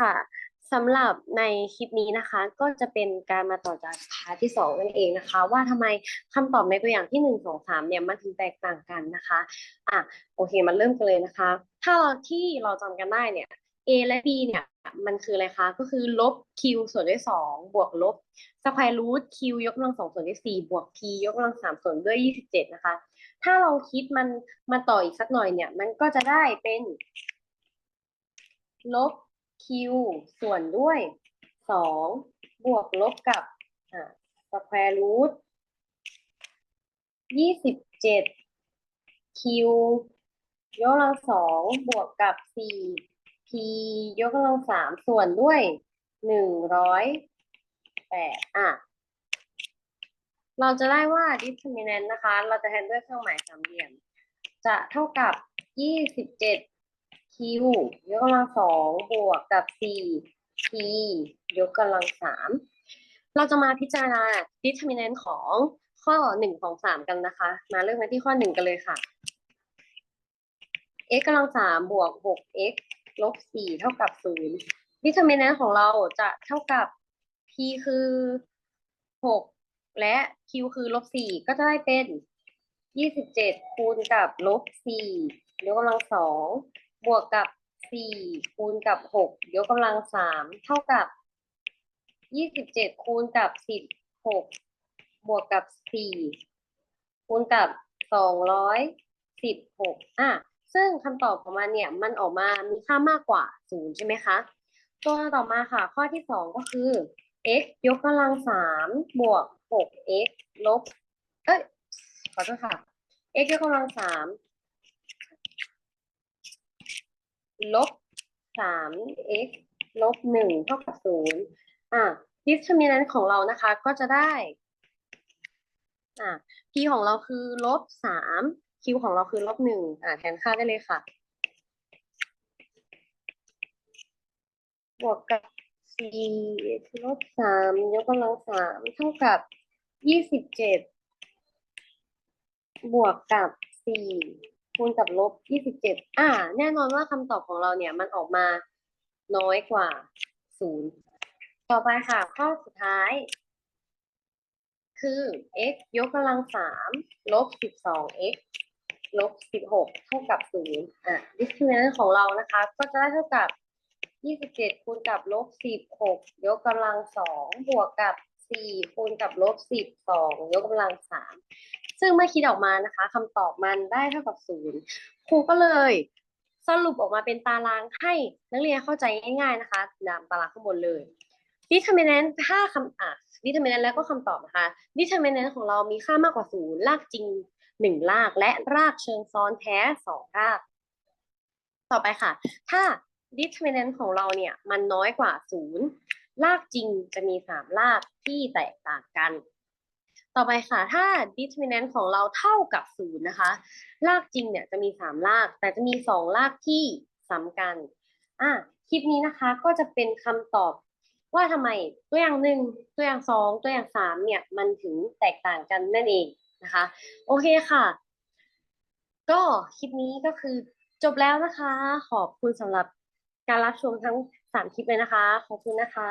ค่ะสำหรับในคลิปนี้นะคะ ก็จะเป็นการมาต่อจากพาร์ทที่สองนั่นเองนะคะ ว่าทำไมคำตอบในตัวอย่างที่หนึ่งสองสามเนี่ยมันถึงแตกต่างกันนะคะอะโอเคมาเริ่มกันเลยนะคะ ถ้าเราที่เราจำกันได้เนี่ย a และ b เนี่ยมันคืออะไรคะก็คือลบ q ส่วนด้วยสองบวกลบสแควร์รูท q ยกกำลังสองส่วนด้วยสี่บวก p ยกกำลังสามส่วนด้วยยี่สิบเจ็ดนะคะ ถ้าเราคิดมันมาต่ออีกสักหน่อยเนี่ย มันก็จะได้เป็นลบ q ส่วนด้วยสองบวกลบกับสแควร์รูทยี่สิบเจ็ด q ยกกำลังสองบวกกับสี่ p ยกกำลังสามส่วนด้วยหนึ่งร้อยแปดอะ เราจะได้ว่า determinant นะคะ เราจะแทนด้วยเครื่องหมายสามเหลี่ยม จะเท่ากับยี่สิบเจ็ด q ยกกำลังสองบวกกับ 4 p ยกกำลังสามเราจะมาพิจารณา determinant ของข้อหนึ่งของสามกันนะคะ มาเริ่มกันที่ข้อหนึ่งกันเลยค่ะ x กำลังสามบวก 6x ลบสี่เท่ากับศูนย์ determinant ของเราจะเท่ากับ p คือหกและ q คือลบสี่ก็จะได้เป็นยี่สิบเจ็ดคูณกับลบสี่ยกกำลังสอง บวกกับสี่คูณกับหกยกกำลังสามเท่ากับยี่สิบเจ็ดคูณกับสิบหกบวกกับสี่คูณกับสองร้อยสิบหกอะซึ่งคำตอบของมันเนี่ยมันออกมามีค่ามากกว่าศูนย์ใช่ไหมคะ ตัวต่อมาค่ะ ข้อที่สองก็คือ x ยกกำลังสามบวกหก x ลบ เอ้ยขอโทษค่ะ x ยกกำลังสาม ลบสาม x ลบหนึ่งเท่ากับศูนย์อะ determinant ของเรานะคะ ก็จะได้อะ p ของเราคือลบสาม q ของเราคือลบหนึ่งอะแทนค่าได้เลยค่ะ บวกกับสี่ลบสามยกกำลังสามเท่ากับยี่สิบเจ็ดบวกกับสี่ คูณกับลบยี่สิบเจ็ดอ่า แน่นอนว่าคำตอบของเราเนี่ยมันออกมาน้อยกว่าศูนย์ต่อไปค่ะ ข้อสุดท้าย คือ x ยกกำลังสามลบสิบสอง x ลบสิบหกเท่ากับศูนย์อะ determinant ของเรานะคะ ก็จะได้เท่ากับยี่สิบเจ็ดคูณกับลบสิบหกยกกำลังสองบวกกับสี่คูณกับลบสิบสองยกกำลังสาม ซึ่งเมื่อคิดออกมานะคะคำตอบมันได้เท่ากับศูนย์ครูก็เลยสรุปออกมาเป็นตารางให้นักเรียนเข้าใจง่ายๆนะคะตามตารางข้างบนเลย determinant ถ้าคำอะ determinant แล้วก็คำตอบนะคะ determinant ของเรามีค่ามากกว่าศูนย์รากจริงหนึ่งรากและรากเชิงซ้อนแท้สองราก ต่อไปค่ะ ถ้า determinant ของเราเนี่ย มันน้อยกว่าศูนย์รากจริงจะมีสามรากที่แตกต่างกัน ต่อไปค่ะ ถ้า determinant ของเราเท่ากับศูนย์นะคะ รากจริงเนี่ยจะมีสามราก แต่จะมีสองรากที่ซ้ำกัน อะ คลิปนี้นะคะก็จะเป็นคำตอบว่าทำไมตัวอย่างหนึ่งตัวอย่างสองตัวอย่างสามเนี่ยมันถึงแตกต่างกันนั่นเองนะคะ โอเคค่ะ ก็คลิปนี้ก็คือจบแล้วนะคะ ขอบคุณสำหรับการรับชมทั้งสามคลิปเลยนะคะ ขอบคุณนะคะ